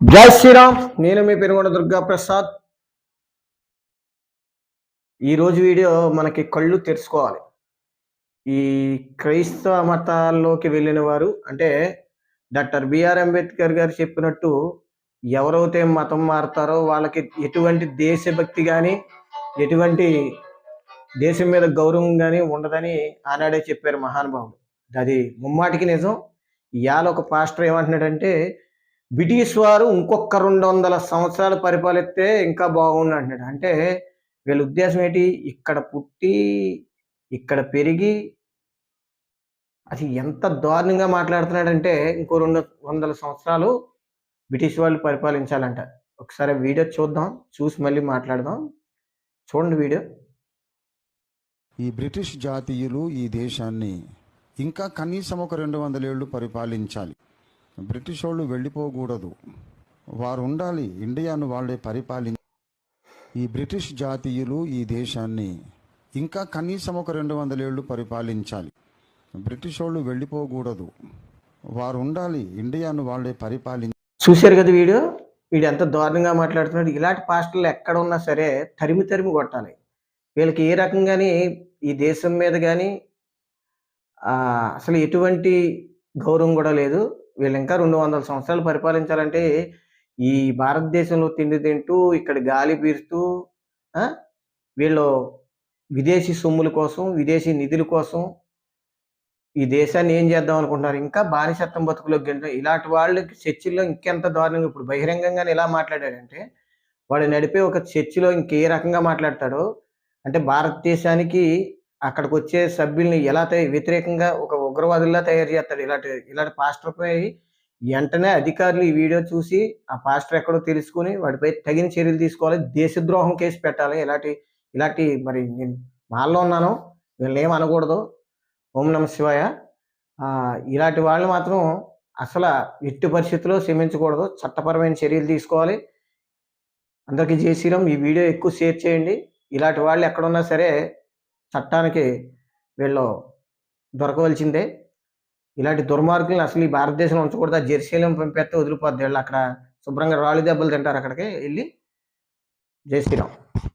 జై శ్రీరామ్. నేను మీ పెనుగొండ దుర్గా ప్రసాద్. ఈరోజు వీడియో మనకి కళ్ళు తెరుచుకోవాలి. ఈ క్రైస్తవ మతాల్లోకి వెళ్ళిన వారు అంటే డాక్టర్ బిఆర్ అంబేద్కర్ గారు చెప్పినట్టు ఎవరైతే మతం మారుతారో వాళ్ళకి ఎటువంటి దేశభక్తి కానీ ఎటువంటి దేశం మీద గౌరవం కానీ ఉండదని ఆనాడే చెప్పారు మహానుభావులు అది ముమ్మాటికి నిజం. ఇవాళ ఒక పాస్టర్ ఏమంటున్నాడంటే బ్రిటిష్ వారు ఇంకొక రెండు వందల సంవత్సరాలు పరిపాలిస్తే ఇంకా బాగుండు అంటున్నాడు. అంటే వీళ్ళ ఉద్దేశం ఏంటి? ఇక్కడ పుట్టి ఇక్కడ పెరిగి అది ఎంత దారుణంగా మాట్లాడుతున్నాడంటే ఇంకో రెండు వందల సంవత్సరాలు బ్రిటిష్ వాళ్ళు పరిపాలించాలంట. ఒకసారి వీడియో చూద్దాం చూసి మళ్ళీ మాట్లాడదాం. చూడండి వీడియో. ఈ బ్రిటిష్ జాతీయులు ఈ దేశాన్ని ఇంకా కనీసం ఒక రెండు వందల ఏళ్ళు పరిపాలించాలి. బ్రిటిష్ వాళ్ళు వెళ్ళిపోకూడదు. వారు ఉండాలి ఇండియాను వాళ్ళే పరిపాలి. ఈ బ్రిటిష్ జాతీయులు ఈ దేశాన్ని ఇంకా కనీసం ఒక రెండు వందల ఏళ్ళు పరిపాలించాలి. బ్రిటిష్ వాళ్ళు వెళ్ళిపోకూడదు. వారు ఉండాలి ఇండియాను వాళ్ళే పరిపాలి. చూశారు కదా వీడియో? వీడు ఎంత దారుణంగా మాట్లాడుతున్నాడు. ఇలాంటి పాస్టర్లు ఎక్కడ ఉన్నా సరే తరిమి తరిమి కొట్టాలి. వీళ్ళకి ఏ రకంగాని ఈ దేశం మీద కానీ అసలు ఎటువంటి గౌరవం కూడా లేదు. వీళ్ళు ఇంకా రెండు వందల సంవత్సరాలు పరిపాలించాలంటే ఈ భారతదేశంలో తిండి తింటూ ఇక్కడ గాలి పీరుస్తూ వీళ్ళు విదేశీ సొమ్ముల కోసం విదేశీ నిధుల కోసం ఈ దేశాన్ని ఏం చేద్దాం అనుకుంటున్నారు? ఇంకా బానిసత్వం బతుకులోకి గెంట ఇలాంటి వాళ్ళకి చర్చిలో ఇంకెంత దారుణంగా ఇప్పుడు బహిరంగంగానే ఎలా మాట్లాడాడంటే వాడు నడిపే ఒక చర్చిలో ఇంకే రకంగా మాట్లాడతాడో. అంటే భారతదేశానికి అక్కడికి వచ్చే సభ్యుల్ని ఎలా తయ- వ్యతిరేకంగా ఒక ఉగ్రవాదుల్లా తయారు చేస్తాడు ఇలాంటి ఇలాంటి పాస్టర్పై వెంటనే అధికారులు ఈ వీడియో చూసి ఆ పాస్టర్ ఎక్కడో తెలుసుకుని వాడిపై తగిన చర్యలు తీసుకోవాలి. దేశద్రోహం కేసు పెట్టాలి. ఇలాంటి ఇలాంటి మరి నేను మాల్లో ఉన్నాను. వీళ్ళని ఏం అనకూడదు. ఓం నమ శివాయ. ఇలాంటి వాళ్ళు మాత్రం అసలు ఎట్టి పరిస్థితుల్లో శ్రమించకూడదు చట్టపరమైన చర్యలు తీసుకోవాలి. అందరికీ జై శ్రీరామ్. ఈ వీడియో ఎక్కువ షేర్ చేయండి. ఇలాంటి వాళ్ళు ఎక్కడున్నా సరే చట్టానికి వీళ్ళు దొరకవలసిందే. ఇలాంటి దుర్మార్గులను అసలు ఈ భారతదేశంలో ఉంచకూడదు. ఆ జెర్సీలం పంపేస్తే వదిలిపోద్ది. వీళ్ళు అక్కడ శుభ్రంగా రాళ్ళు దెబ్బలు తింటారు అక్కడికి వెళ్ళి జై శ్రీరామ్.